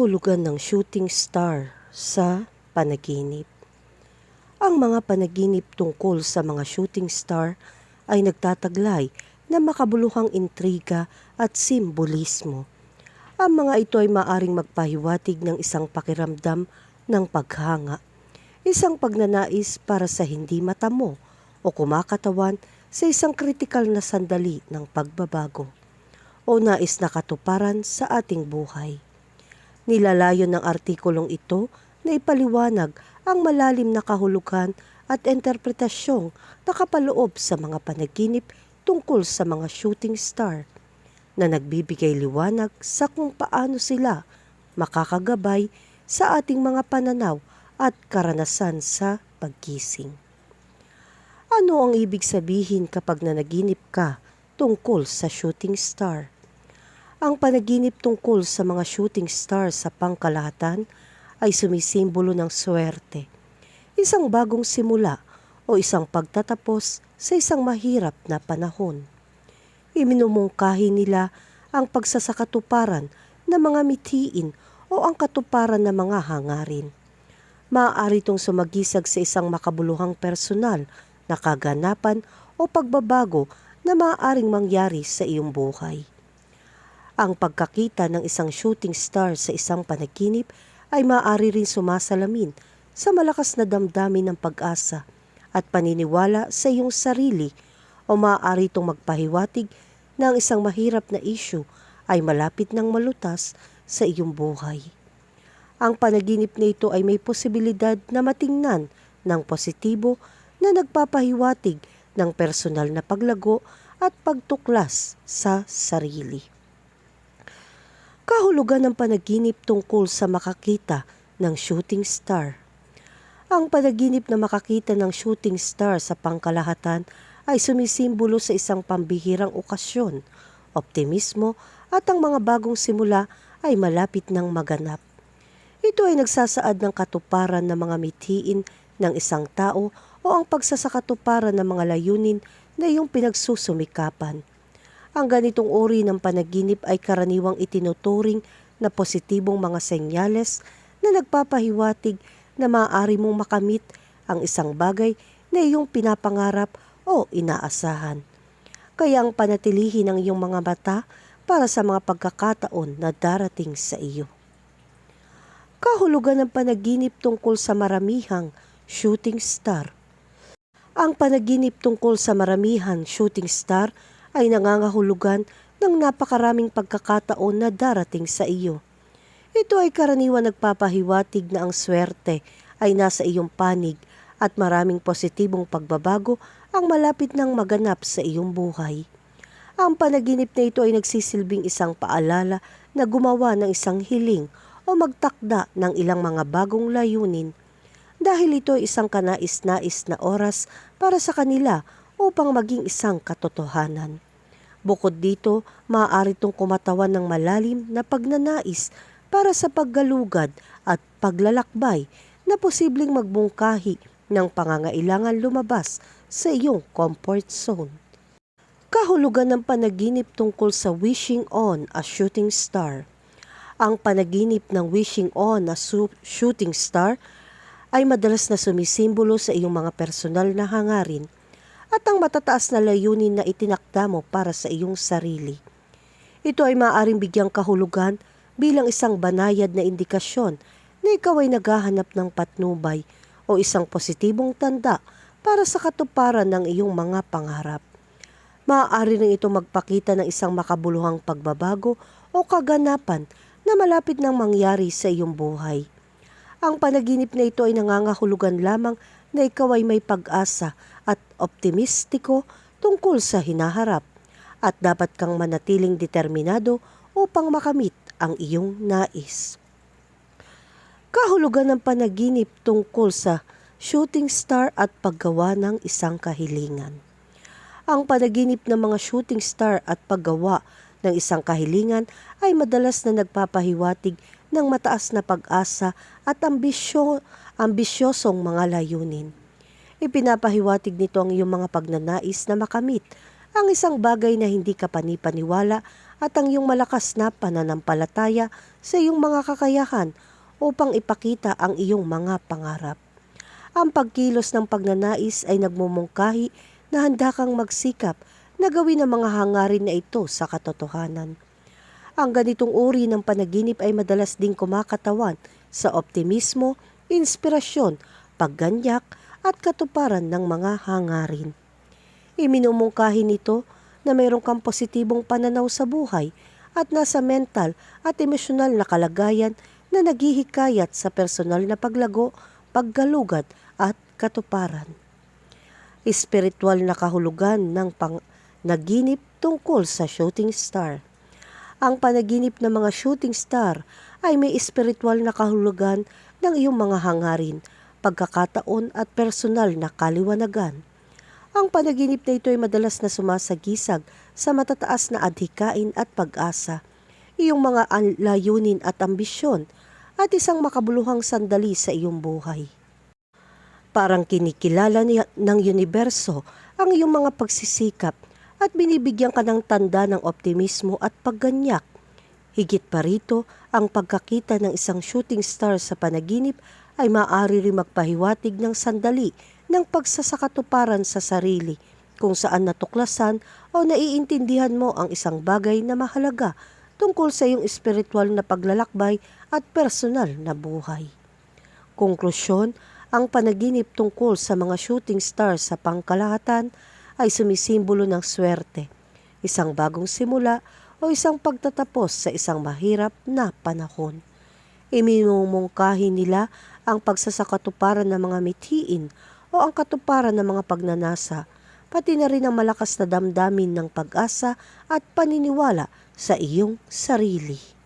Kahulugan ng shooting star sa panaginip. Ang mga panaginip tungkol sa mga shooting star ay nagtataglay na makabuluhang intriga at simbolismo. Ang mga ito ay maaring magpahiwatig ng isang pakiramdam ng paghanga, isang pagnanais para sa hindi matamo o kumakatawan sa isang kritikal na sandali ng pagbabago o nais na katuparan sa ating buhay. Nilalayon ng artikulong ito na ipaliwanag ang malalim na kahulugan at interpretasyong nakapaloob sa mga panaginip tungkol sa mga shooting star na nagbibigay liwanag sa kung paano sila makakagabay sa ating mga pananaw at karanasan sa pagkising. Ano ang ibig sabihin kapag nanaginip ka tungkol sa shooting star? Ang panaginip tungkol sa mga shooting stars sa pangkalahatan ay sumisimbolo ng swerte, isang bagong simula o isang pagtatapos sa isang mahirap na panahon. Iminumungkahi nila ang pagsasakatuparan ng mga mitiin o ang katuparan ng mga hangarin. Maaari itong sumagisag sa isang makabuluhang personal na kaganapan o pagbabago na maaaring mangyari sa iyong buhay. Ang pagkakita ng isang shooting star sa isang panaginip ay maaari rin sumasalamin sa malakas na damdamin ng pag-asa at paniniwala sa iyong sarili o maaari itong magpahiwatig na ang isang mahirap na isyu ay malapit ng malutas sa iyong buhay. Ang panaginip na ito ay may posibilidad na matingnan ng positibo na nagpapahiwatig ng personal na paglago at pagtuklas sa sarili kahulugan ng panaginip tungkol sa makakita ng shooting star. Ang panaginip na makakita ng shooting star sa pangkalahatan ay sumisimbolo sa isang pambihirang okasyon, optimismo at ang mga bagong simula ay malapit ng maganap. Ito ay nagsasaad ng katuparan ng mga mitiin ng isang tao o ang pagsasakatuparan ng mga layunin na iyong pinagsusumikapan. Ang ganitong uri ng panaginip ay karaniwang itinuturing na positibong mga senyales na nagpapahiwatig na maaari mong makamit ang isang bagay na iyong pinapangarap o inaasahan. Kaya ang panatilihin ng iyong mga mata para sa mga pagkakataon na darating sa iyo. Kahulugan ng panaginip tungkol sa maramihang shooting star. Ang panaginip tungkol sa maramihan shooting star ay nangangahulugan ng napakaraming pagkakataon na darating sa iyo. Ito ay karaniwan nagpapahiwatig na ang swerte ay nasa iyong panig at maraming positibong pagbabago ang malapit ng maganap sa iyong buhay. Ang panaginip na ito ay nagsisilbing isang paalala na gumawa ng isang hiling o magtakda ng ilang mga bagong layunin dahil ito ay isang kanais-nais na oras para sa kanila upang maging isang katotohanan. Bukod dito, maaari itong kumatawan ng malalim na pagnanais para sa paggalugad at paglalakbay na posibleng magbungkahi ng pangangailangan lumabas sa iyong comfort zone. Kahulugan ng panaginip tungkol sa wishing on a shooting star. Ang panaginip ng wishing on a shooting star ay madalas na sumisimbolo sa iyong mga personal na hangarin at ang matataas na layunin na itinakda mo para sa iyong sarili. Ito ay maaaring bigyang kahulugan bilang isang banayad na indikasyon na ikaw ay naghahanap ng patnubay o isang positibong tanda para sa katuparan ng iyong mga pangarap. Maaari rin ito magpakita ng isang makabuluhang pagbabago o kaganapan na malapit nang mangyari sa iyong buhay. Ang panaginip na ito ay nangangahulugan lamang na ikaw ay may pag-asa at optimistiko tungkol sa hinaharap at dapat kang manatiling determinado upang makamit ang iyong nais. Kahulugan ng panaginip tungkol sa shooting star at paggawa ng isang kahilingan. Ang panaginip ng mga shooting star at paggawa ng isang kahilingan ay madalas na nagpapahiwatig ng mataas na pag-asa at ambisyo, ambisyosong mga layunin. Ipinapahiwatig nito ang iyong mga pagnanais na makamit ang isang bagay na hindi ka panipaniwala at ang iyong malakas na pananampalataya sa iyong mga kakayahan upang ipakita ang iyong mga pangarap. Ang pagkilos ng pagnanais ay nagmumungkahi na handa kang magsikap na gawin ang mga hangarin na ito sa katotohanan. Ang ganitong uri ng panaginip ay madalas ding kumakatawan sa optimismo, inspirasyon, pagganyak at katuparan ng mga hangarin. Iminumungkahi nito na mayroon kang positibong pananaw sa buhay at nasa mental at emosyonal na kalagayan na naghihikayat sa personal na paglago, paggalugad at katuparan. Espiritual na kahulugan ng pang tungkol sa shooting star. Ang panaginip ng mga shooting star ay may espiritual na kahulugan ng iyong mga hangarin, pagkakataon at personal na kaliwanagan. Ang panaginip na ito ay madalas na sumasagisag sa matataas na adhikain at pag-asa, iyong mga layunin at ambisyon, at isang makabuluhang sandali sa iyong buhay. Parang kinikilala niya ng universo ang iyong mga pagsisikap at binibigyan ka ng tanda ng optimismo at pagganyak. Higit pa rito, ang pagkakita ng isang shooting star sa panaginip ay maaari rin magpahiwatig ng sandali ng pagsasakatuparan sa sarili kung saan natuklasan o naiintindihan mo ang isang bagay na mahalaga tungkol sa iyong espiritual na paglalakbay at personal na buhay. Konklusyon, ang panaginip tungkol sa mga shooting stars sa pangkalahatan ay sumisimbolo ng swerte, isang bagong simula o isang pagtatapos sa isang mahirap na panahon. Iminumungkahi nila ang pagsasakatuparan ng mga mithiin o ang katuparan ng mga pagnanasa, pati na rin ang malakas na damdamin ng pag-asa at paniniwala sa iyong sarili.